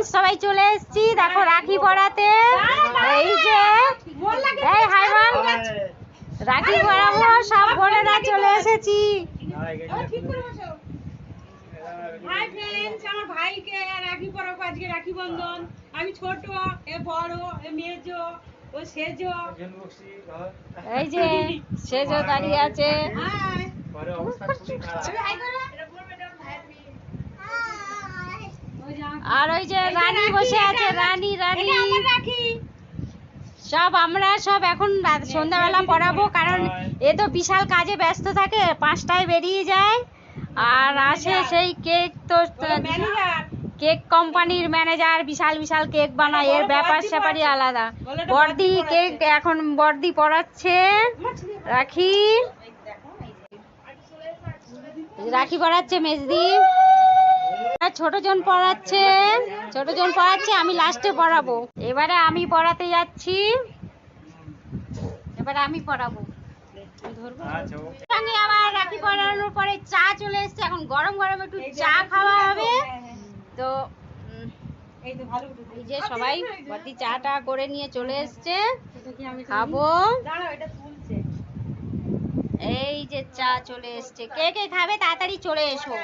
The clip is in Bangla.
ফ্রেন্ডস সবাই চলে এসেছি। দেখো রাখি পড়াতে এই যে এই হাই বল রাখি পড়াবো সব বোনেরা চলে এসেছি। হাই ফ্রেন্ডস আমার ভাইকে রাখি পরাবো আজকে রাখি বন্ধন। আমি ছোট এ বড় এ মেজো ও সেজো। এই যে সেজো দাঁড়িয়ে আছে। হাই আর ওই যে রানী বসে আছে রানী রানী। সব আমরা সব এখন সন্ধ্যাবেলা পড়াবো কারণ এ তো বিশাল কাজে ব্যস্ত থাকে পাঁচটায় বেরিয়ে যায়। আর আসে সেই কেক তো ম্যানেজার। কেক কোম্পানির ম্যানেজার বিশাল বিশাল কেক বানায় এর ব্যাপার স্যাপারই আলাদা। বর্দি কেক এখন বর্দি পড়াচ্ছে রাখি। রাখি পড়াচ্ছে মেজদি। আর ছোট জন পড়াচ্ছে ছোট জন পড়াচ্ছে আমি লাস্টে পড়াবো। এবারে আমি পড়াতে যাচ্ছি। এবারে আমি পড়াবো। ধরবো। সঙ্গে আবার রাখি পড়ানোর পরে চা চলে এসেছে। এখন গরম গরম একটু চা খাওয়া হবে। তো এই তো ভালো উঠেছে। এই যে সবাই বর্দি চাটা করে নিয়ে চলে এসছে। খাব। এই যে চা চলে এসছে। কে কে খাবে তাড়াতাড়ি চলে এসো।